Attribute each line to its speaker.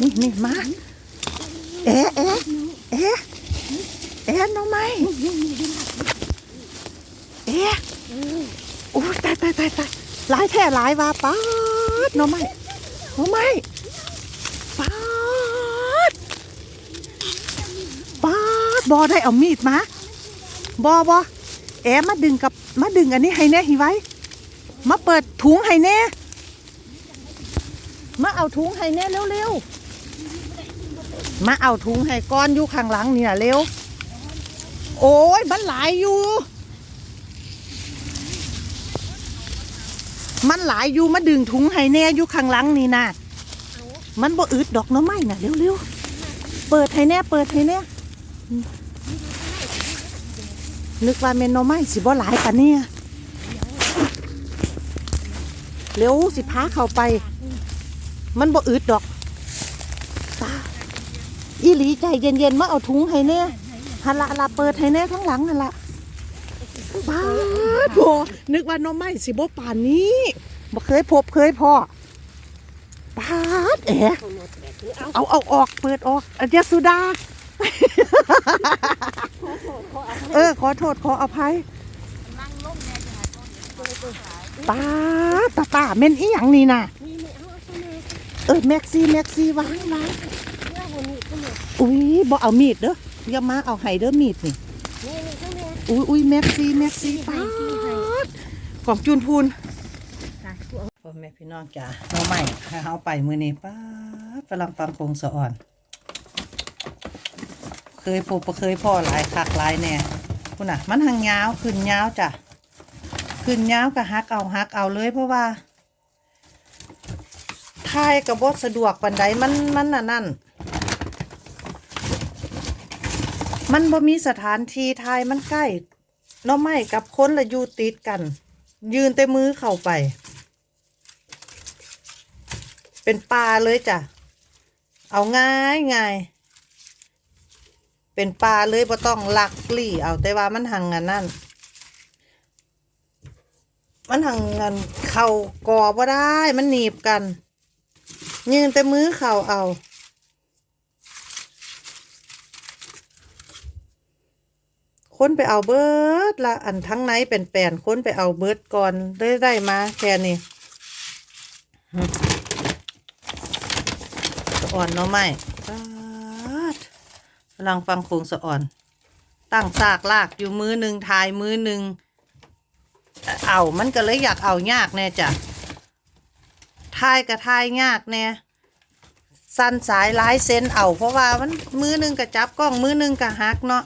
Speaker 1: นี่นี่มาเอ๊ะเอ๊ะเอ๊ะเอ๊ะน้องไม้เอ๊ะโอ้ยตายตายตายตายหลายแท่หลายว่าป๊าดน้องไม้น้องไม้ป๊าดป๊าดบอได้เอามีดมาบอบอแอะมาดึงกับมาดึงอันนี้ให้แน่หิไว้ มาเปิดถุงให้แน่ มาเอาถุงให้แน่เร็วๆ มาเอาถุงให้ก้อนอยู่ข้างหลังนี่นะเร็ว โอ้ยมันหลายอยู่ มันหลายอยู่มาดึงถุงให้แน่อยู่ข้างหลังนี่นะมันบ่อึดดอกน้อไม้น่ะเร็วๆ เปิดให้แน่เปิดให้แน่นึกว่าเมนหน้อไม้สิบ่หลายปะเนี่ย เร็วสิพาเข้าไป มันบ่อึดดอกตาอีหลีใจเย็นๆมาเอาถุงให้แน่หันละละเปิดให้แน่ทั้งหลังหันละป้าดโบนึกว่าหน้องไม้สิบ่ป่านนี้บ่เคยพบเคยพอป้าดแอะเอาเอาออกเปิดออกอันเดียสุดา เออ ขอโทษขออภัยป้าดตาตาเม่นอีหยังนี่น่ะ เออแม็กซี่แม็กซี่วางวางอุ้ยบ่เอามีดเด้ออย่ามาเอาไห้เด้อมีดนี่อุ้ยอุ้ยแม็กซี่แม็กซี่ไปของจูนพูนพ่อแม่พี่น้องจ๋าน้องใหม่ให้เอาไปมือนี้ป้าฝรั่งฟังคงสะอ่อน เคยพบเคยพ่อหลายคักหลายแน่คุณน่ะ มันหังยาวขึ้นยาวจ้ะขึ้นยาวก็ฮักเอาฮักเอาเลยเพราะว่า ทายกับบสะดวกปันใดมันมันน่ะนั่น มันบ่มีสถานที่ทายมันใกล้น้อไม่กับคนละอยู่ติดกัน ยืนแต่มือเข้าไป เป็นปลาเลยจ้ะ เอาง่ายง่ายเป็นปลาเลยบ่ต้องลักลี่เอาแต่ว่ามันหังงานนั่นมันหังงานเข่ากอบ่ได้มันหนีบกัน ยืนแต่มือเข่าเอา ค้นไปเอาเบิร์ดละอันทั้งในเป็นแปนค้นไปเอาเบิร์ดก่อนได้ได้มาแค่นี้สะอ่อนเนาะไม่กำลังฟังโคงสะอ่อน ตั้งซากลากอยู่มือหนึ่งทายมือหนึ่งเอามันก็เลยอยากเอายากแน่จ้ะ ทายกับทายยากแน่สั้นสายหลายเซนเอาเพราะว่ามันมือหนึงกับจับกล้องมือหนึงกับฮักเนาะ